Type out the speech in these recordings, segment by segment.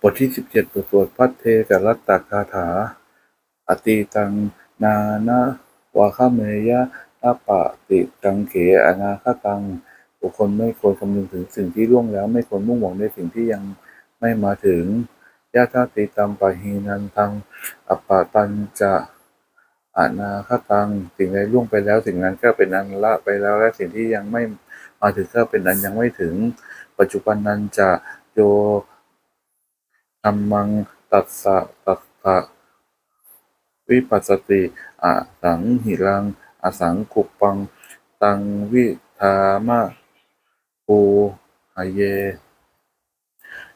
บทที่สิบเจ็ด บทสวดพัทเทกรัตตคาถา อติตัง นานาวาคเมยะอาปะติตังเขอนาคตัง บุคคลไม่ควรคำนึงถึงสิ่งที่ล่วงแล้ว ไม่ควรมุ่งหวังในสิ่งที่ยังไม่มาถึง ยะทาติตัมปะหีนันตัง อปปะตันจะอนาคตัง สิ่งใดล่วงไปแล้ว สิ่งนั้นก็เป็นอันละไปแล้ว และสิ่งที่ยังไม่ มาถึงก็เป็นอันยังไม่ถึง ปัจจุบันนั้นจะโยธัมมังตัสสะตัสสะวิปัสสติอะสังหิรังอสังคุปัง ตังวิธามะปูหะเย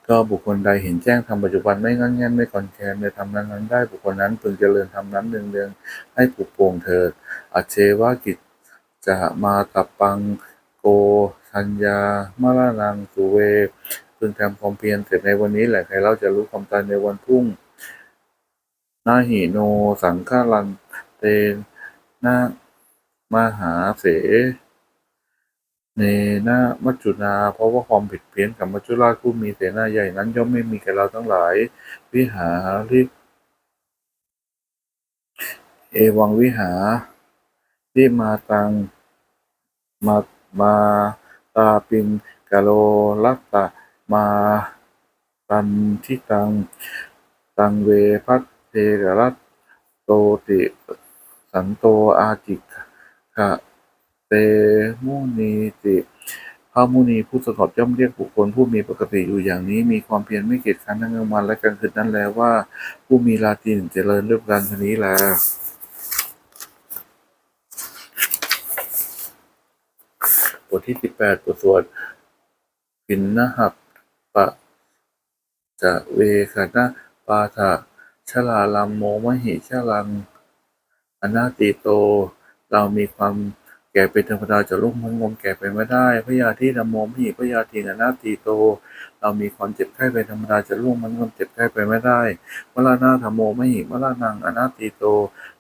ก็บุคคลใดเห็นแจ้งธรรมปัจจุบันไม่งั้นแง่นไม่คอนแคนในธรรมนั้นได้บุคคลนั้นพึงเจริญธรรมนั้นเนืองๆให้ปลุกโป่งเถิดอเชวากิจจะมาตับปัง โกชัญญามะละนังสุเวพึงทำความเพียรเสร็จในวันนี้แหละใครเราจะรู้ความตายในวันพรุ่งนาหิโนสังฆารันเตนะมหาเสเนนะมัจจุนาเพราะว่าความผิดเพี้ยนกับมัจจุราชผู้มีเสนาใหญ่นั้นย่อมไม่มีแก่เราทั้งหลาย วิหาริเอวังวิหาริมาตังมา มาตาปินกะโลลัตตะมาตันทิตัง ตังเวพัตเทกรัตโตติสันโตอาจิกะเตมุนีติพระมุนีผู้สงบย่อมเรียกบุคคลผู้มีปกติอยู่อย่างนี้ มีความเพียรไม่เกียจคร้านทั้งกลางวันและกลางคืนนั้นแล้วว่า ผู้มีราตรีหนึ่งเจริญเรื่องการชนี้แล บ ทที่สิบแปดบทสวดปินนหับปะจะเวคนะปาทะชลาลัมโมมหิชลัง อนาติโต เรามีความแก่เป็นธรรมดาจะลุ่มพ้นงมแก่ไปไม่ได้พยาธินโมมหิพยาธิอนาติโต เรามีความเจ็บไข้เป็นธรรมดาจะล่วงมันงมเจ็บไข้ไปไม่ได้มรณะธรรมโมมหิมรณังอนาติโต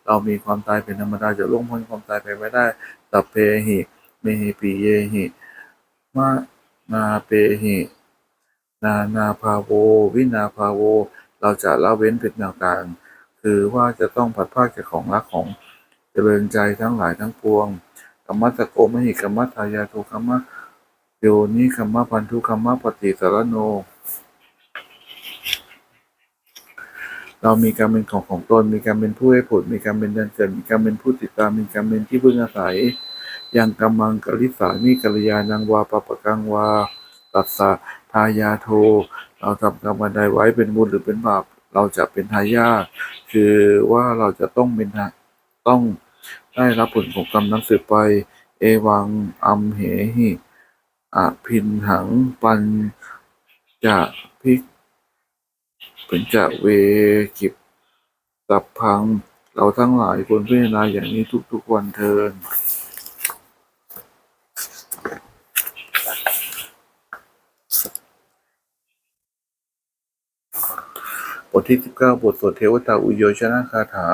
เรามีความตายเป็นธรรมดาจะล่วงพ้นความตายไปไม่ได้ตัพเพหิ เมหิปิเยหิมานาเปหิ นานาภาโว วินาภาโว เราจะละเว้นเป็นต่างๆคือว่าจะต้องผัดภาคจากของรักของเจริญใจทั้งหลายทั้งปวงกรรมตะโกมหิกรรมทายาทุกรรมะโยนิกรรมพันธุกรรมปฏิสารโน เรามีการเป็นของของตน มีการเป็นผู้ให้ผล มีการเป็นเดินเกิด มีการเป็นผู้ติดตาม มีการเป็นที่พึ่งอาศัย ยังกำมังกริสามิกัลยานังวาปะปะกังวาตัสสะทายาโท เราทำกรรมใดไว้เป็นบุญหรือเป็นบาป เราจะเป็นทายาทคือว่าเราจะต้องเป็นต้องได้รับผลของกรรมนั้นสืบไป เอวังอัมเหหิอภินหังปัญจะพิกเป็นจะเวกิบตับพัง เราทั้งหลายควรพิจารณาอย่างนี้ทุกๆวันเทิน ทที่สิบเก้าบทสวดเทวตาอุโยชนะคาถา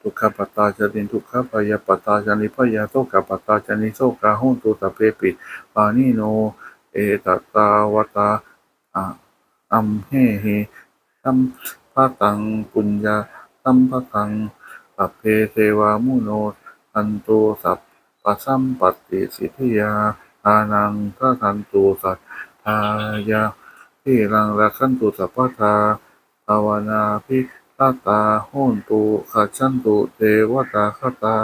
ทุกขปตาจารินทุกขปายาปตาจานิพยาโตกปตาจานิโสกาหุนตุตะเปปิปานิโน เอตตาวตาอัมเฮเฮตัมภะตังปุญญาตัมภะตังปัพเพเทวามุโนทันตุสัพปะสัมปติสิทธิยาทานังทะทันตุสัทธายาที่รังรักขันตุสัพพทา ภาวนาพิฆาตาโหนตุขัจฉันตุเทวตาคตา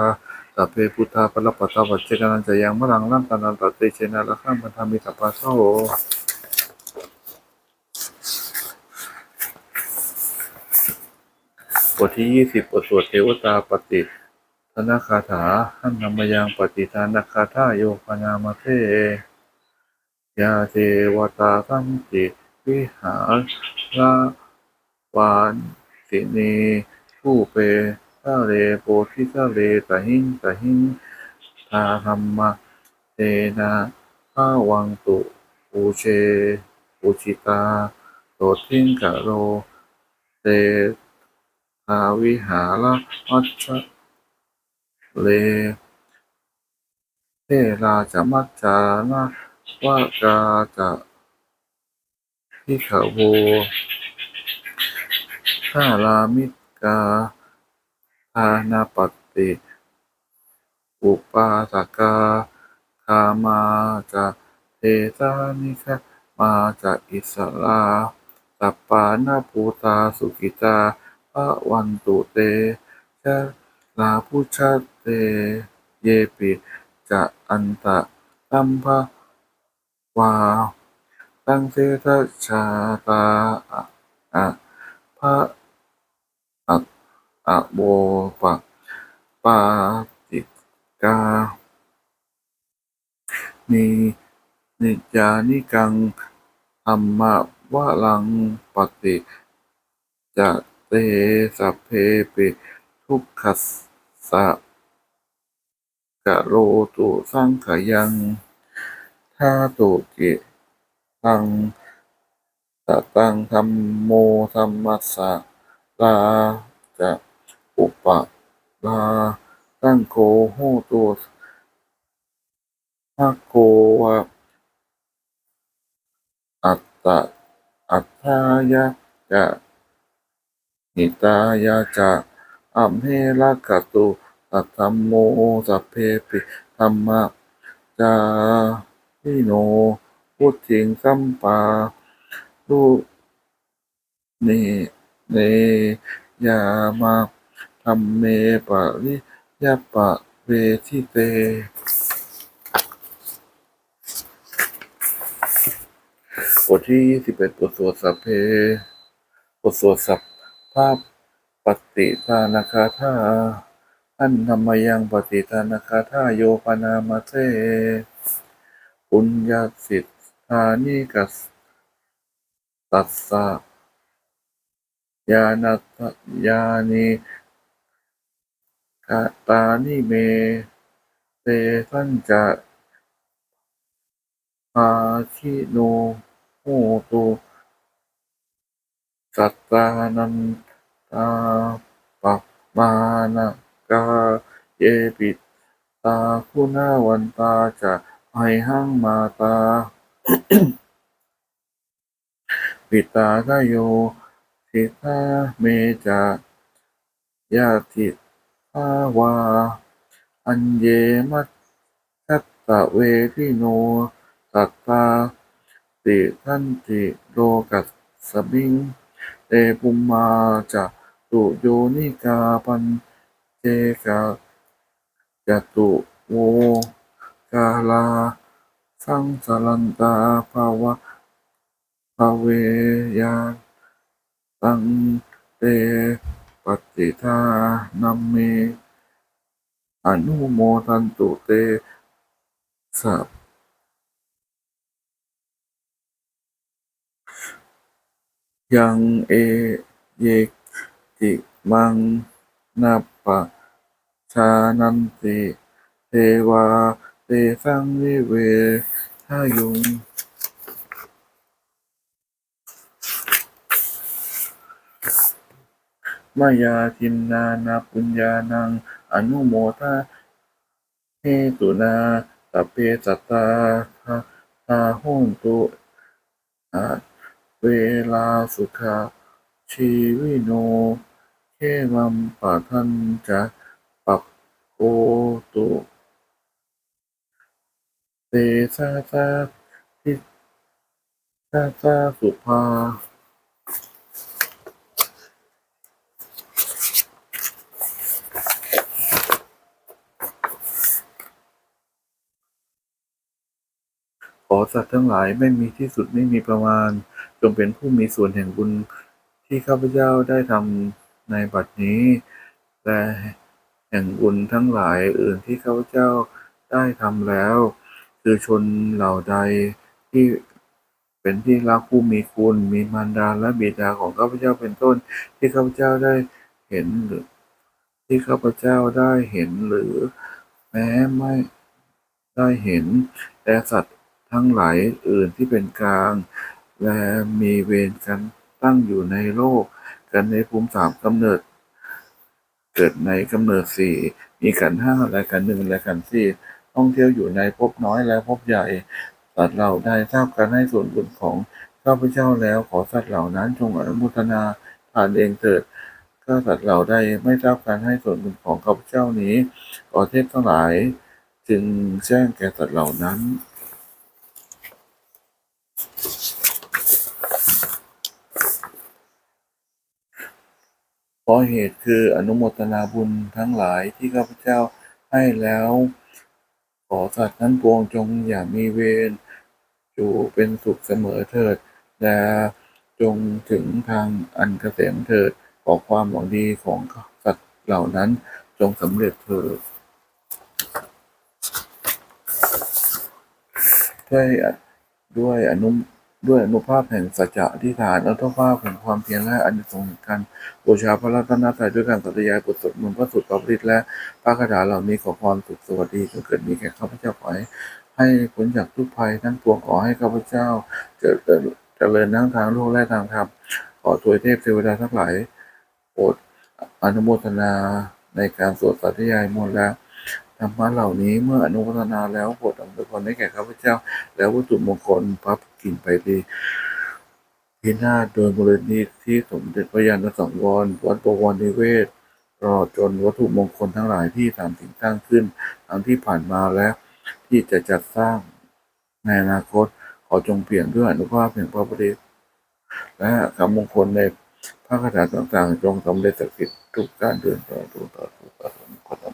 สัพเพพุทธาปรปัตตาปัจเจกนันจะยังมรังลังตันันตเตเชนะละขังพันธามิสัพพะโสบทที่ยี่สิบบทสวดเทวตาปฏิธนาคาถาหันนามยังปฏิทานาคาถาโยปนามาเทยาเทวตาสัมติวิหารละ วานสิเนผู้เปทะเลโพธิทะเลตะหิงตะหิงทาธรรมะเตนะภาวังตุปูเชปูชิตาโตทิงกะโรเตทาวิหารมัชชะเลเทราจะมัจจานะวะกาจะพิขโว ทารามิกาทานาปฏิอุปาสกาคามาจะเทสานิคามาจะอิสลาสัปปานาภูตาสุกิตาภะวันตุเตชะลาพุชะเตเยปิจะอันตะตัมภะวา ตังเททชาตาอะอะพระ อะโบปะปาติกานินิจานิกังธรรมะวะลังปฏิจะเตสัพเพปิทุกขัสสะกะโรตุสังขยังทาตุกิตังตะตังธรรมโมธรรมัสสะลาจะ อุปะลาตั้งโกโหตุภะโกวะอัตตะอัตถายะจะหิตายะจะอัมเหระกตุสัทธัมโมสัพเพปิธัมมะจาวิโนพุทธิงสัมปาลุเนเนยามะ ธรรมเมปะริยปะเวทิเตบทที่ยี่สิบเอ็ดบทสวดสัพเพบทสวดสัพภาพปฏิทานาคาธาอันธรรมยังปฏิทานาคาธาโยปนามาเตปุญญาสิทธานิกัสตัสสะยานัตยานิ กาตานิเม เตสัญจะภาคิโนโหตุสัตตานันตาปัปมานะกาเยปิตาคุณาวันตาจะไมหังมาตา ปิตาทโยทิตาเมจะยาติ ภาวา อันเยมัตชัตตะเวทิโนสัตตาติทันติโลกัสสมิงเตปุมมาจะตุโยนิกาปันเจกะจตุโวกาลา สังสลันตาภาวะภาเวยาตังเต ปฏิทานัมเม อนุโมทันตุเตสัพยังเอเยติมังนัปปะชานันติเทวาเตสังวิเวทายุง มายาทินนานาปุญญานัง อนุโมทาเฮตุนาสัพเพสัตตาทาทาโหนตุอาเวลาสุขะชีวิโนเขมัมปะทันจะปักโกตุเตสาสาทิสาสาสุภา ข อสัตว์ทั้งหลายไม่มีที่สุดไม่มีประมาณ จงเป็นผู้มีส่วนแห่งบุญที่ข้าพเจ้าได้ทำในบัดนี้ และแห่งบุญทั้งหลายอื่นที่ข้าพเจ้าได้ทำแล้ว คือชนเหล่าใดที่เป็นที่รักผู้มีคุณ มีมารดาและบิดาของข้าพเจ้าเป็นต้น ที่ข้าพเจ้าได้เห็นหรือ ที่ข้าพเจ้าได้เห็นหรือ แม้ไม่ได้เห็นและสัตว์ ทั้งหลายอื่นที่เป็นกลาง และมีเวรกันตั้งอยู่ในโลก กันในภูมิสามกำเนิด เกิดในกำเนิดสี่มีขันห้าและขันหนึ่งและขันสี่ท่องเที่ยวอยู่ในภพน้อยและภพใหญ่สัตว์เหล่าใดทราบการให้ส่วนบุญของข้าพเจ้าแล้วขอสัตว์เหล่านั้นจงอนุโมทนาทานเองเถิดถ้าสัตว์เหล่าใดไม่ทราบการให้ส่วนบุญของข้าพเจ้านี้ขอเทพทั้งหลาย จึงแจ้งแก่สัตว์เหล่านั้น เพราะเหตุคืออนุโมทนาบุญทั้งหลายที่ข้าพเจ้าให้แล้ว ขอสัตว์ทั้งปวงจงอย่ามีเวรอยู่เป็นสุขเสมอเถิด และจงถึงทางอันเกษมเถิด ขอความหวังดีของสัตว์เหล่านั้นจงสำเร็จเถิดด้วยด้วยอนุ ด้วยอนุภาพแห่งสัจจะอธิษฐานอนุภาพแห่งความเพียรและอานิสงส์แห่งการบูชาพระรัตนตรัยด้วยการสัตยายบทสวดมนต์พระสุตตรฤทธิและพระคาถาเหล่านี้ขอความสุขสวัสดีจงเกิดมีแก่ข้าพเจ้าขอให้พ้นจากทุกภัยทั้งปวงขอให้ข้าพเจ้าเจริญเจริญทั้งทางโลกและทางธรรมขอทวยเทพเทวดาทั้งหลายโปรดอนุโมทนาในการสวดสัตยายมนต์และ รรมะเหล่านี้เมื่ออนุโมทนาแล้วโปรดอำนวยพรให้แก่ข้าพเจ้า แล้ววัตถุมงคลพระกิ่งไปดีพินาศโดยมูลนิธิสมเด็จพระยาณสังวรวัดบวรนิเวศตลอดจนวัตถุมงคลทั้งหลายที่ตามสิ่งตั้งขึ้นทั้งที่ผ่านมาและที่จะจัดสร้างในอนาคตขอจงเปลี่ยนด้วยอนุภาพแห่งพระบริตรและคำมงคลในพระคาถาต่างๆ จงสำเร็จศักดิ์สิทธิ์ทุกการเดินต่อทุกต่อทุกต่อต่อประโยชน์